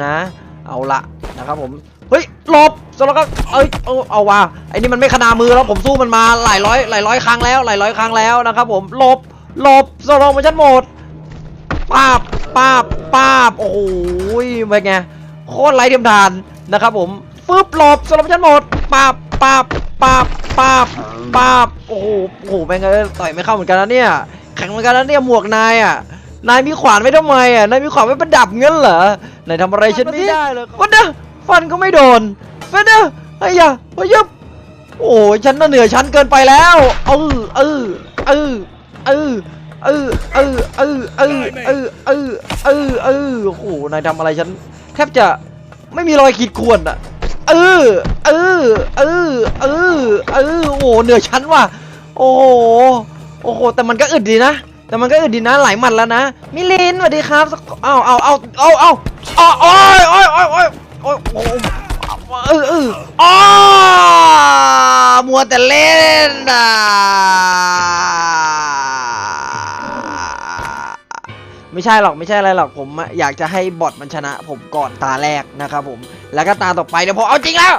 นะ เอาละนะครับผม เฮ้ยหลบสโลกันเอ้ยเอาเอาว่ะไอ้นี่มันไม่ขนามือแล้วผมสู้มันมาหลายร้อยหลายร้อยครั้งแล้วหลายร้อยครั้งแล้วนะครับผมหลบหลบสโลมันชันหมดป้าบป้าบป้าบโอ้โหเป็นไงโคตรไร้เทียมทานนะครับผมฟึบหลบสโลมันชันหมดป้าบป้าบป้าบป้าบป้าบโอ้โหโอ้โหเป็นไงต่อยไม่เข้าเหมือนกันนะเนี่ยแข็งเหมือนกันนะเนี่ยหมวกนายอะ นายมีขวานไว้ทำไมอะ นายมีขวานไว้ประดับเงี้ยเหรอ นายทำอะไรฉันไม่ได้เลยวันเด้อฟันก็ไม่โดนเฟนเดอร์ไอ้ยะเฮ้ยบโอ้ยฉันน่ะเหนือชั้นเกินไปแล้ว เออเออเออเออเออเออเออเออเออเออเออเออโอ้โห นายทำอะไรฉัน แทบจะไม่มีรอยขีดข่วนอะ เออ เออ เออ เออ เออ โอ้โหเหนือชั้นว่ะ โอ้โห โอ้โห แต่มันก็อึดดีนะ แต่มันก็อึดดีนะหลายหมัดแล้วนะมิลินสวัสดีครับเอาเอาเอาเอาเอาเอาโอ้ยโอ้ยโอ้ยโอ้ยโอ้ยโอ้ยเออเอออ๋อมัวแต่เล่นอะไม่ใช่หรอกไม่ใช่อะไรหรอกผมอะอยากจะให้บอทมันชนะผมก่อนตาแรกนะครับผมแล้วก็ตาต่อไปเดี๋ยวผมเอาจริงแล้ว